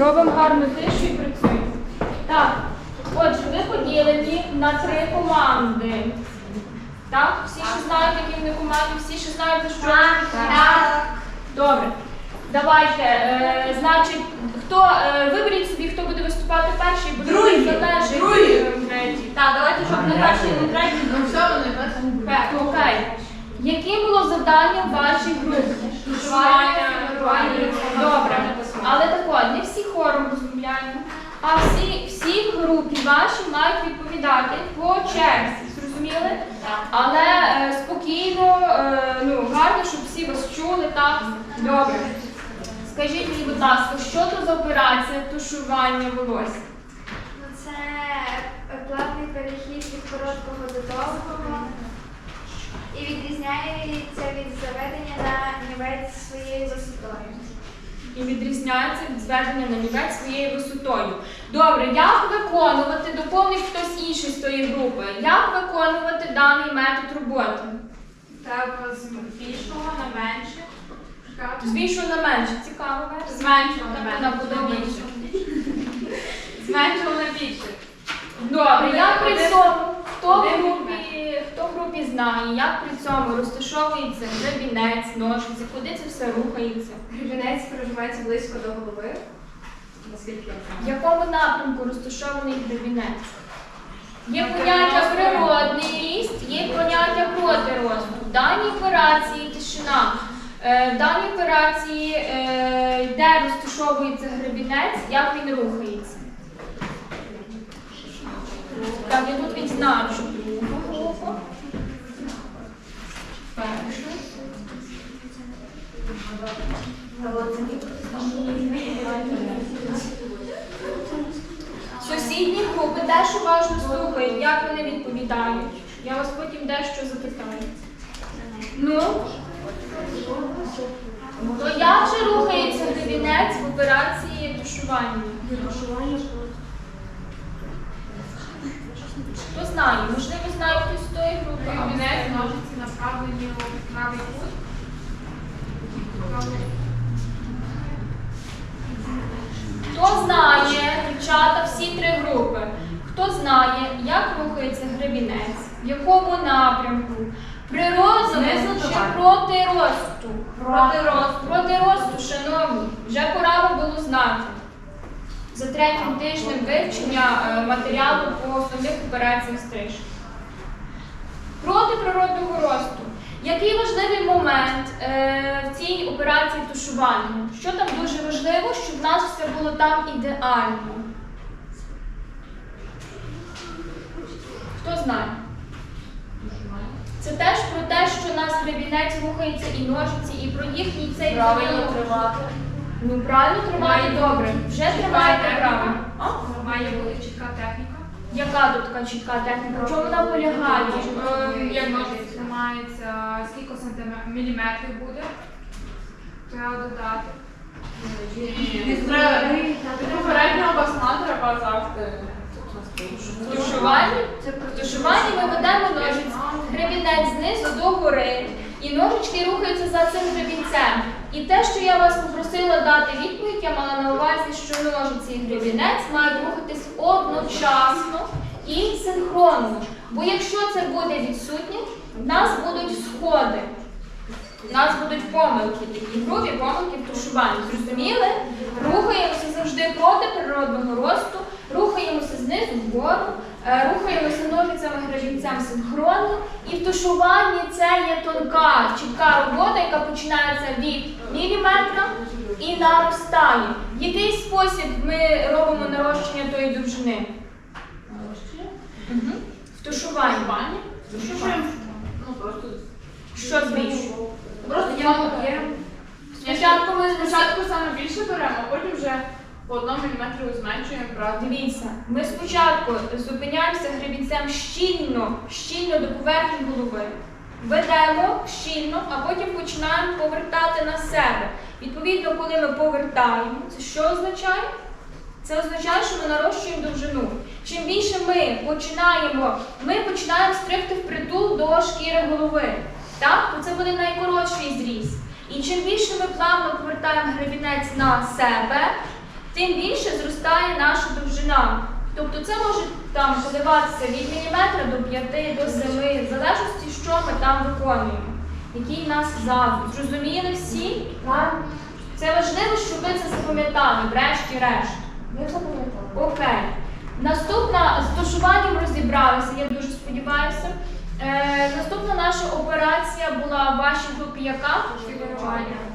Робимо гарну тишу і працюємо. Так, отже, ви поділені на три команди. Так? Всі ще знають, які вони команди, всі ще знають, за що. Так. Добре. Давайте, е, значить, хто е, виберіть собі, хто буде виступати перший, бо Другий. залежить Другий. е, третій. Так, давайте, щоб не перший, не третій. Ну все, вони перші. Окей. Яким було завдання в вашій групі? Добре. Але так не всі хором розмовляємо, а всі, всі групі ваші мають відповідати по черзі. Зрозуміли? Але е, спокійно, е, ну, гарно, щоб всі вас чули, так? Добре. Скажіть мені, будь ласка, що то за операція тушування волосся? Ну, Це плавний перехід від короткого до довгого і відрізняється від заведення на нівець своєю висотою. І відрізняється від зведення на нівець своєю висотою. Добре, як виконувати, доповнить хтось інший з тої групи, як виконувати даний метод роботи? Треба з більшого на менше. З більшого на менше, цікаво З меншого на Вона менше. буде більше. З меншого на більше. Добре, як при цьому, хто в групі, хто в групі знає, як при цьому розташовується гребінець, ножиці, куди це все рухається? Гребінець проживається близько до голови. Наскільки В якому напрямку розташований гребінець? Є поняття природний ріст, є поняття проти росту. В даній операції тишина. Е, В даній операції е, де розташовується гребінець, як він рухається? Так, я тут відзначу Сусідні групи теж уважно слухають, як вони відповідають. Я вас потім дещо запитаю. Ну? То як же рухається гребінець в операції тушування? Хто знає? Можливо, знає хтось з тої групи. а Кабінет, ножиці направлені у правий кут. Хто знає, дівчата, всі три групи, хто знає, як рухається гребінець, в якому напрямку, природному чи проти росту? Проти росту. Проти росту, шановні, вже пора вам було знати. За третім тижнем вивчення е, матеріалу по основних операціях стрижки. Проти природного росту. Який важливий момент е, в цій операції тушування? Що там дуже важливо, щоб в нас все було там ідеально? Хто знає? Це теж про те, що у нас гребінець рухається і ножиці, і про їхній цей Правильно діалог. Ну правильно тримати добре. Вже тримаєте правильно. Має бути чітка техніка. Яка тут така чітка техніка? В чому вона полягає? Е, Як ножиці тримається, скільки сантиметрів, міліметрів буде. Треба додати. Попереднього басна треба завжди. В тушуванні ми ведемо ножиць, гребінець знизу до гори, і ножички рухаються за цим гребінцем. І те, що я вас попросила дати відповідь, я мала на увазі, що ножиці і гребінець мають рухатись одночасно і синхронно. Бо якщо це буде відсутнє, в нас будуть сходи. У нас будуть помилки, такі грубі помилки в тушуванні. Зрозуміли? Рухаємося завжди проти природного росту, рухаємося знизу вгору, е, рухаємося ножицями гребінцем синхронно. І в тушуванні це є тонка, чітка робота, яка починається від міліметра і наростає. В який спосіб ми робимо нарощення тої довжини? Мгм. В тушуванні. Ну просто. Що збільшує? Просто є. Спочатку ми Спочатку саме більше беремо, а потім вже по одному міліметру зменшуємо брати. Дивіться, ми спочатку зупиняємося гребінцем щільно, щільно до поверхні голови. Ведемо щільно, а потім починаємо повертати на себе. Відповідно, коли ми повертаємо, це що означає? Це означає, що ми нарощуємо довжину. Чим більше ми починаємо, ми починаємо стригти впритул до шкіри голови. Так? То це буде найкоротший зріз. І чим більше ми плавно повертаємо гребінець на себе, тим більше зростає наша довжина. Тобто це може там коливатися від міліметра до 5 до 7, в залежності, що ми там виконуємо. Який в нас завод. Зрозуміли всі? Це важливо, щоб ви це запам'ятали, врешті-решт. Окей. Наступна з тушуванням розібралися, я дуже сподіваюся. Е, наступна наша операція була в вашій групі яка?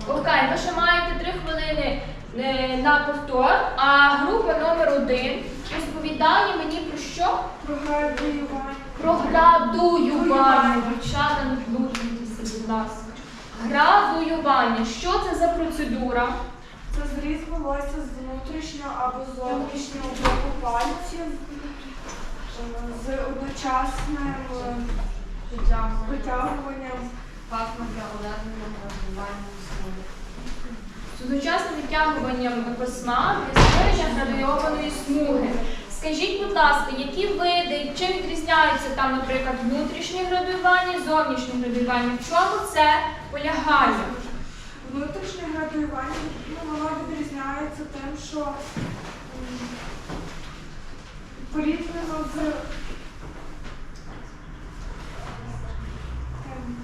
Окей, ви ще маєте три хвилини на повтор, а група номер один розповідає мені про що? Про градуювання. Про градуювання. Дівчата, не плутайтеся, будь ласка. Градуювання. Що це за процедура? Це зріз волосся з внутрішнього або зовнішнього боку пальців е, з одночасним е, витягуванням Пасма для ударного градування одночасним відтягуванням письма для створення градуйованої смуги. Скажіть, будь ласка, які види, чим відрізняються там, наприклад, внутрішнє градуювання, зовнішнє градуювання? В чому це полягає? Внутрішнє градуювання ну, воно відрізняється тим, що порівняно з ем,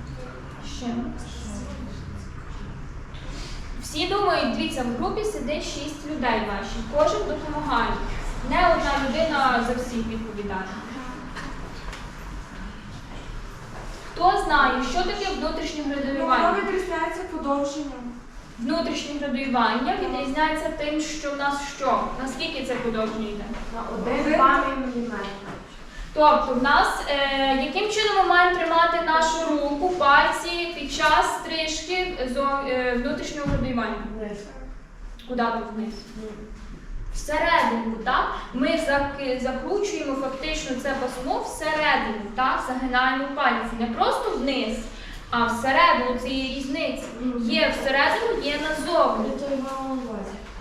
Ще. Всі думають, дивіться, в групі сидить шість людей ваші, кожен допомагає. Не одна людина за всіх відповідає. Хто знає, що таке внутрішнє ну, воно відрізняється подовженням. Внутрішнє градуювання відрізняється тим, що в нас що? Наскільки це подовження йде? На Один Тобто, в нас е, яким чином ми маємо тримати нашу руку, пальці під час стрижки зо- е, внутрішнього градуювання? Куди тут вниз? Всередину, так? Ми закручуємо фактично це пасмо всередину, так? Загинаємо пальці. Не просто вниз, а всередину це є різниця. Є всередину, є назовні.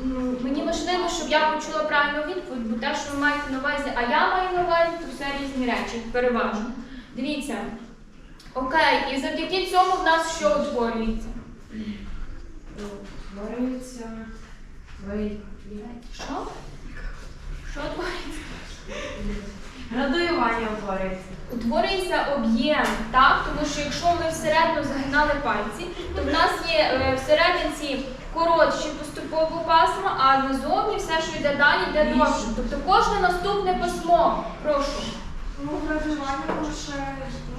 Ну, Мені важливо, щоб я почула правильну відповідь, бо те, що ви маєте на увазі, а я маю на увазі, то все різні речі, переважно. Дивіться. Окей, і завдяки цьому в нас що утворюється? Створюється вий- Що? Що утворюється? Градуювання утворюється. Утворюється об'єм, так? Тому що якщо ми всередину загинали пальці, то в нас є е, всерединці коротші поступово пасма, а назовні все, що йде далі, йде довше. Тобто кожне наступне пасмо. Прошу. Ну, градуювання лише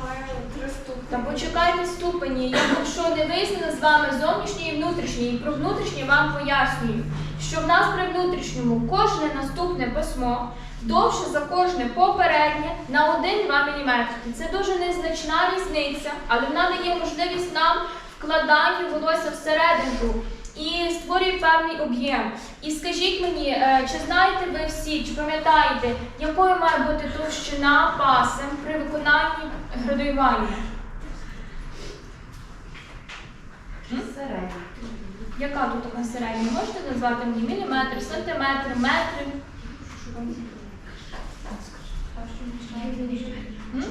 має три ступені. Та почекайте ступені. Я якщо не вияснила з вами зовнішнє і внутрішнє, і про внутрішнє вам пояснюю, що в нас при внутрішньому кожне наступне письмо довше за кожне попереднє на 1-2 мм. Це дуже незначна різниця, але вона дає можливість нам вкладання волосся всередину і створює певний об'єм. І скажіть мені, е, чи знаєте ви всі, чи пам'ятаєте, якою має бути товщина пасем при виконанні градуювання? Середній. Яка тут така середня? Можете назвати мені міліметр, сантиметр, метри? Що там? М?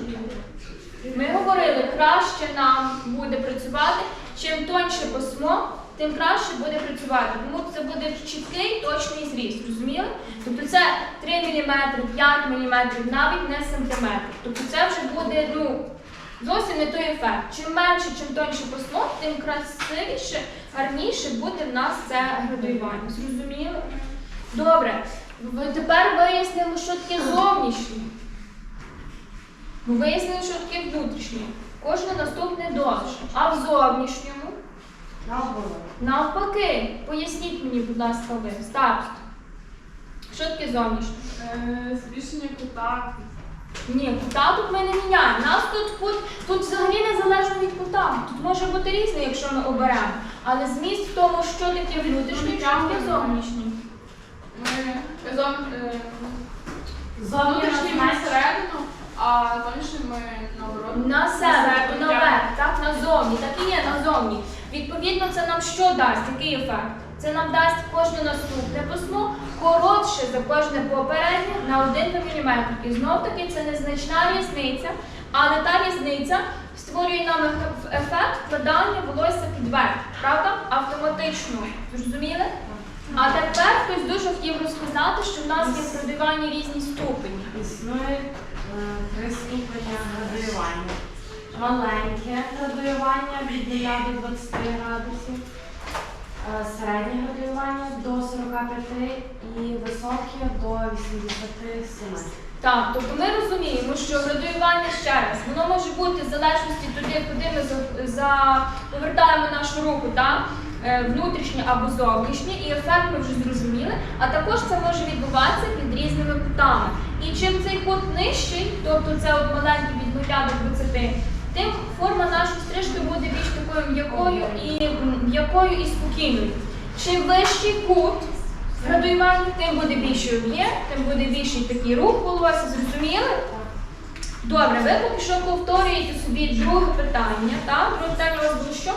Ми говорили, краще нам буде працювати, чим тоньше письмо, тим краще буде працювати. Тому це буде чіткий, точний зріст. Розуміли? Тобто це 3 мм, 5 мм, навіть не сантиметр. Тобто це вже буде ну, зовсім не той ефект. Чим менше, чим тоньше письмо, тим красивіше, гарніше буде в нас це градуювання. Зрозуміли? Добре. Тепер вияснили, що таке зовнішнє. Вияснили, що таке внутрішнє. Кожне наступне довше. А в зовнішньому. Навпаки. Поясніть мені, будь ласка, ви. Старост. Що таке зовнішнє? Збільшення кута. Ні, кута тут ми не міняємо. Нас тут кут, тут взагалі незалежно від кута. Тут може бути різне, якщо ми оберемо. Але зміст в тому, що таке внутрішнє, що таке зовнішнє. Ми е, Зовні внутрішній ми нас всередину, а зовнішній ми наоборот. На себе, себе, наверх, так, назовні, так і є назовні. Відповідно, це нам що дасть? Який ефект? Це нам дасть кожне наступне письмо коротше за кожне попереднє на 1 мм. І знов таки це незначна різниця, але та різниця створює нам ефект вкладання волосся під верх, правда? Автоматично. Зрозуміли? А тепер хтось дуже хотів розказати, що в нас є градуванні різні ступені. Існує е, три ступені градуювання. Маленьке градуювання від 0 до 20 градусів, е, середнє градуювання до 45 і високе до 87. Так, тобто ми розуміємо, що градуювання ще раз, воно може бути в залежності туди, куди ми повертаємо нашу руку, так? Е, внутрішнє або зовнішнє, і ефект ми вже зрозуміли. А також це може відбуватися під різними кутами. І чим цей кут нижчий, тобто це от маленький від 0 до 20, тим форма нашої стрижки буде більш такою м'якою і м'якою і спокійною. Чим вищий кут градуювання, тим буде більший об'єм, тим буде більший такий рух волосся, зрозуміли? Добре, ви поки що повторюєте собі друге питання, так? Друге питання у вас було що?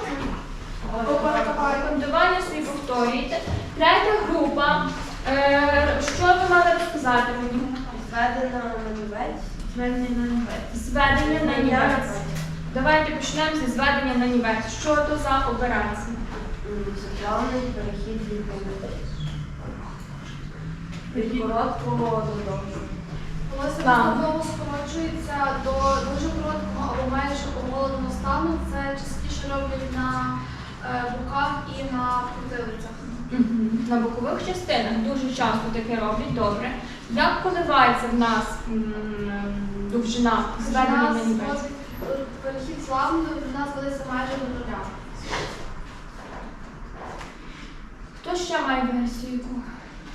Рекомендування собі повторюєте. Третя група. Е, що ви мали розказати мені? Зведена на нівець. Зведення на нівець. Зведення на нівець. Давайте почнемо зі зведення на нівець. Що то за операція? Плавний перехід від від короткого до довгого. Так. поступово скорочується до дуже короткого або майже оголеного стану. Це частіше роблять на е, боках і на потилицях. На бокових частинах дуже часто таке роблять, добре. Як коливається в нас м, довжина зведення на е, перехід славний в нас ведеться майже до нуля. Хто ще має версію?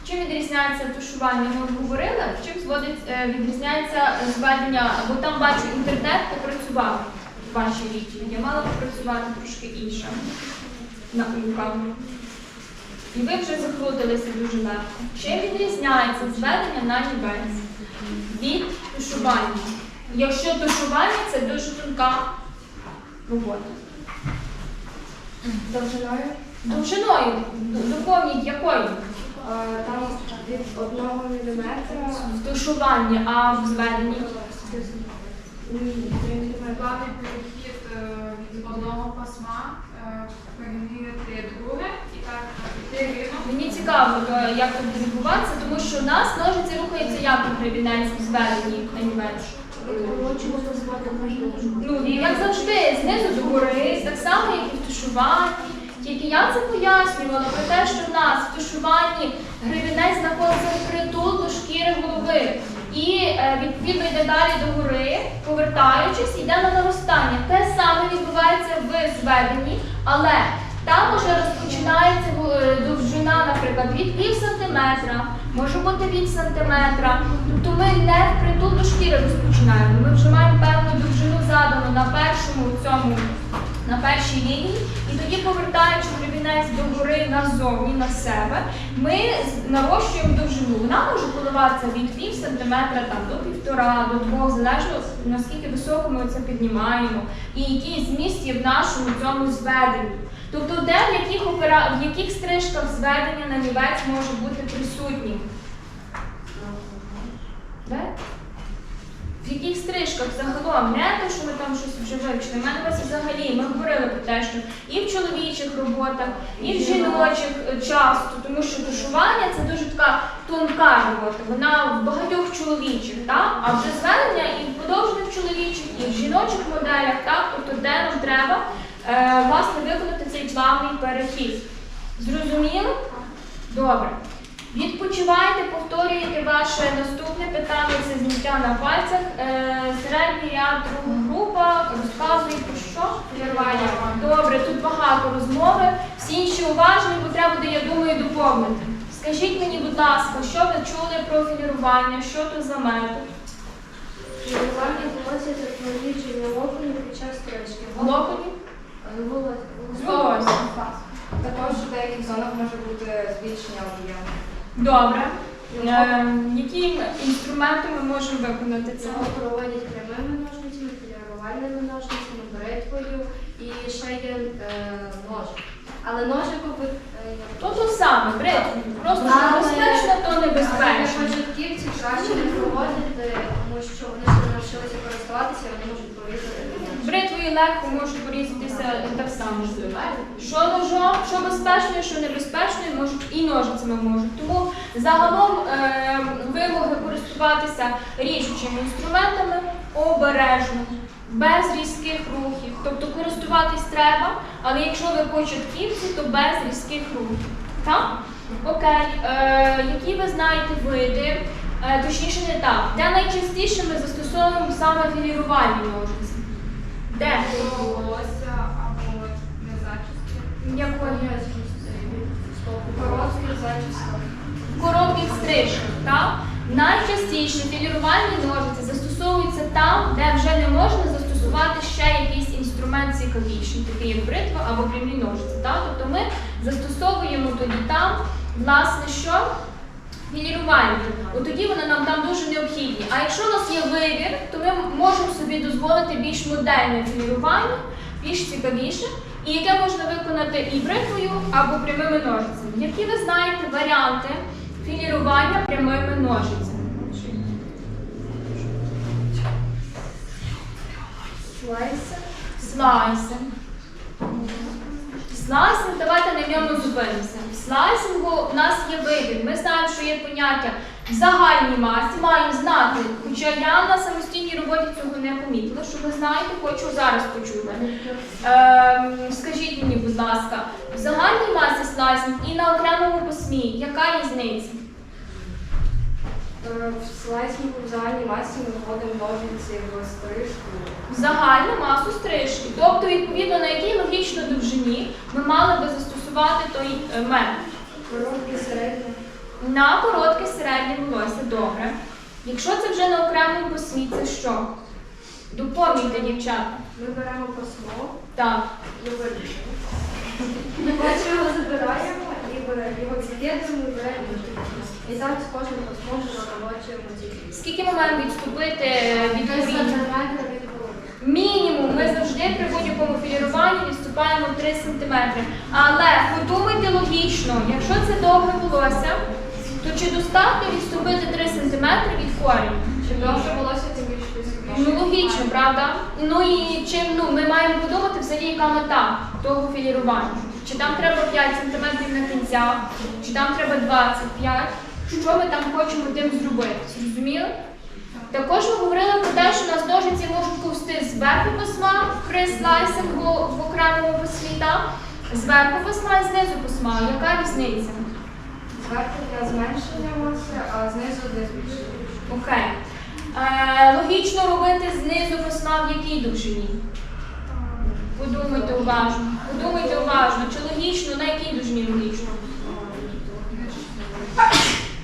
Чим відрізняється тушування? Ми обговорили. Чим зводить, е, відрізняється зведення, бо там бачу інтернет попрацював в вашій відповіді. Я мала попрацювати трошки інше на камеру. І ви вже закрутилися дуже легко. Чим відрізняється зведення на нівець від тушування? Якщо тушування це дуже тонка робота. Довжиною. Довжиною доповніть якою? Е, Там від 1 мм В тушуванні, а в зведенні? Плавний перехід е, від одного пасма е, переміряти друге і так. Мені цікаво, як це буде відбуватися, тому що у нас ножиці рухаються як на гребінець в зведенні на нівець. Ну, як завжди, знизу до гори, так само, як і в тушуванні. Тільки я це пояснювала про те, що в нас в тушуванні гребінець знаходиться впритул до шкіри голови. І е, відповідно йде далі до гори, повертаючись, йде на наростання. Те саме відбувається в зведенні, але там уже розпочинається е, довжина, наприклад, від пів сантиметра, може бути від сантиметра. Тобто ми не впритул до шкіри розпочинаємо. Ми вже маємо певну довжину задану на першому цьому, на першій лінії, і тоді, повертаючи гребінець до гори назовні на себе, ми нарощуємо довжину. Вона може коливатися від пів сантиметра там, до півтора, до двох, залежно наскільки високо ми це піднімаємо, і який зміст є в нашому цьому зведенні. Тобто, де в яких опера... в яких стрижках зведення на нівець може бути присутнім? Де? В яких стрижках загалом, не те, що ми там щось вже вивчили. У мене вас взагалі ми говорили про те, що і в чоловічих роботах, і в жіночих е, часто, тому що тушування це дуже така тонка робота. Вона в багатьох чоловічих, так? А вже зведення і в подовжених чоловічих, і в жіночих моделях, так? Тобто, де нам треба власне виконати цей плавний перехід. Зрозуміли? Добре. Відпочивайте, повторюєте ваше наступне питання, це зняття на пальцях. Е, середній ряд, друга група, розказує про що? Філірування. Добре, тут багато розмови. Всі інші уважні, бо треба буде, я думаю, доповнити. Скажіть мені, будь ласка, що ви чули про філірування, що то за метод? Філірування це помічення локонів під час стрижки. Волосся. Також в деяких зонах може бути збільшення об'єму. Добре. Е, які інструменти ми можемо виконати це? Цього проводять прямими ножницями, філірувальними ножницями, бритвою і ще є е, ножик. Але ножику ви е, То то саме, бритвою. Просто що небезпечно, то Але небезпечно. початківці краще не проводити, тому що вони ще не навчилися користуватися, вони можуть порізати. Бритвою легко можуть порізатися так само. Що ножом, що безпечно, що небезпечно, можуть і ножицями можуть. Тому загалом е, вимоги користуватися ріжучими інструментами обережно, без різких рухів. Тобто користуватись треба, але якщо ви початківці, то без різких рухів. Так? Окей. Е, які ви знаєте види? Е, точніше не так. Де найчастіше ми застосовуємо саме філірувальні ножиці? Де? Короткий зачіска. коротких стрижках, так? Найчастіше філірувальні ножиці застосовуються там, де вже не можна застосувати ще якийсь інструмент цікавіший, такий як бритва або прямі ножиці. Так? Тобто ми застосовуємо тоді там, власне, що? Філірувальні. От тоді вони нам там дуже необхідні. А якщо у нас є вибір, то ми можемо собі дозволити більш модельне філірування, більш цікавіше, і яке можна виконати і бритвою або прямими ножицями. Які ви знаєте варіанти філірування прямими ножицями? Слайси. Слайсинг. Слайсинг, давайте на ньому зупинимося. В слайсингу в нас є вибір. Ми знаємо, що є поняття в загальній масі, маємо знати, хоча я на самостійній роботі цього не помітила, що ви знаєте, хочу зараз почути. Ем, скажіть мені, будь ласка, в загальній масі слайсинг і на окремому письмі, яка різниця? Е, В слайсингу в загальній масі ми вводимо ножиці в стрижку. В загальну масу стрижки. Тобто, відповідно, на якій логічно довжині ми мали би застосувати той е, метод. Короткі, середні. На коротке середнє волосся, добре. Якщо це вже на окремому посмі, це що? Доповнюйте, дівчата. Ми беремо пасмо, Так. його Ми його забираємо і беремо його від'єднуємо і беремо. І зараз кожен пасмо вже заколочуємо тільки. Скільки ми маємо відступити від коріння? сантиметра від голови. Мінімум, ми завжди при будь-якому філіруванні відступаємо 3 см. Але подумайте логічно, якщо це довге волосся, то чи достатньо відступити 3 см від коріння? Чим довше волосся, тим більше пісня. Ну логічно, правда? Ну і чим ну ми маємо подумати взагалі, яка мета того філірування. Чи там треба 5 см на кінцях, чи там треба 25, що ми там хочемо тим зробити? Зрозуміли? Також ми говорили про те, що у нас ножиці можуть ковзти зверху письма при слайсингу в окремому письмі. Зверху письма і знизу письма. Яка різниця? Зверху для зменшення маси, а знизу для збільшення. Окей. Е, логічно робити знизу письма в якій довжині? Подумайте уважно. Подумайте уважно, чи логічно, на якій довжині логічно?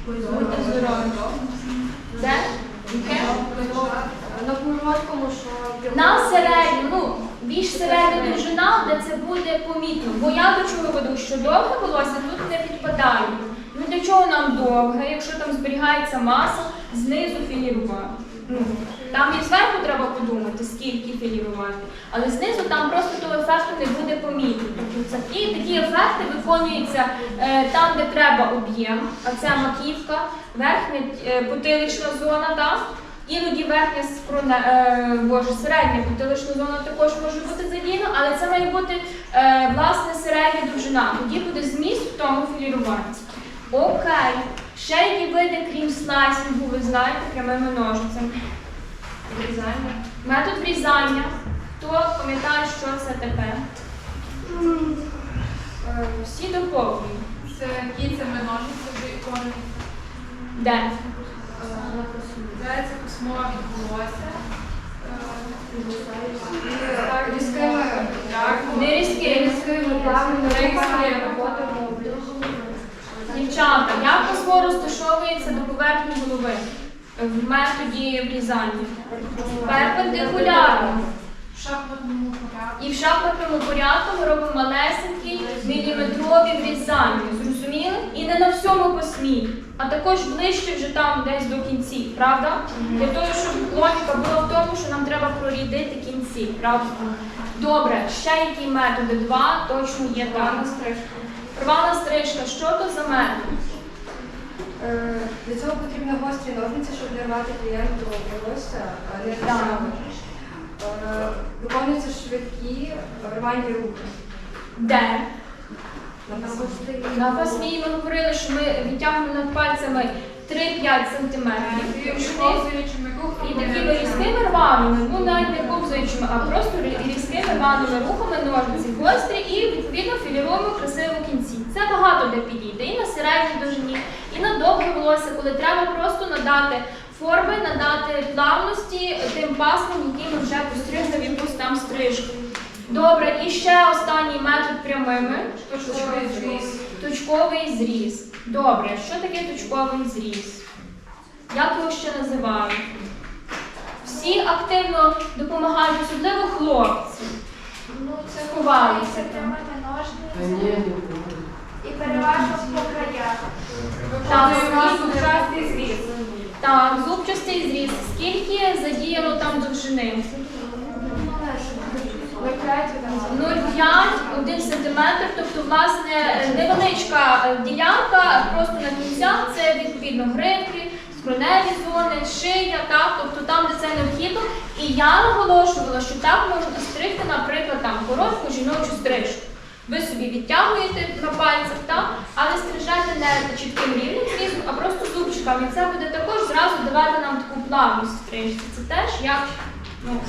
Будьте здорові. Де? Яке? На короткому, що На середню, ну, більш середня довжина, де це буде помітно. Бо я до чого веду, що довге волосся тут не підпадає. Ну для чого нам довге, якщо там зберігається маса, знизу філірувати? Ну, там і зверху треба подумати, скільки філірувати, але знизу там просто того ефекту не буде помітно. Тобто і такі ефекти виконуються е, там, де треба об'єм, а це маківка, верхня е, потилична зона, так? Іноді верхня скроне, е, боже, середня потилична зона також може бути задіяна, але це має бути е, власне середня довжина. Тоді буде зміст в тому філіруванні. Окей. Ще які види, крім слайсингу, ви знаєте, прямими ножицями. Врізання. Метод врізання. Хто пам'ятає, що це таке? Е, Всі доповнюють. Це кінцями ножиці виконується. Де? Е, На просунку. Береться письмо від волосся. Е, Різкими. Не різкими. Різкими Різкими. Дівчата, як письмо розташовується до поверхні голови в методі врізання? Перпендикулярно. І в шахматному порядку ми робимо малесенькі міліметрові врізання. Зрозуміли? І не на всьому письмі, а також ближче вже там десь до кінців, правда? Для того, щоб логіка була в тому, що нам треба прорідити кінці, правда? Добре, ще які методи? Два точно є там. Рвана стрижка, що то за мене? Е, Для цього потрібні гострі ножниці, щоб не рвати клієнту волосся, а не різати. е, виконуються швидкі рвані руки. Де? На пасмі. На пасмі ми говорили, що ми відтягнемо над пальцями 3-5 сантиметрів. І рухами. І такими різкими рваними, ну навіть не ковзаючими, а просто рі- різкими рваними рухами ножниці гострі і відповідно філіруємо красиво кінці. Це багато де підійде і на середній довжині, і на довге волосся, коли треба просто надати форми, надати плавності тим пасмам, які ми вже постригли в якусь там стрижку. Добре, і ще останній метод прямими. Точковий зріз. Точковий зріз. Добре, що таке точковий зріз? Як його ще називають? Всі активно допомагають, особливо хлопці. Ну, це Сховалися там. і переважно по краях. Так, Зубчастий зріз. Так, зубчастий зріз. Скільки задіяно там довжини? 0,5, 1 см, тобто, власне, невеличка ділянка просто на кінцях, це відповідно грифи, скроневі зони, шия, так, тобто там, де це необхідно. І я наголошувала, що так можна стригти, наприклад, там коротку жіночу стрижку. Ви собі відтягуєте на пальцях, так, але стрижете не чітким рівнем зрізу, а просто зубчиками. І це буде також зразу давати нам таку плавність стрижці. Це теж як ну,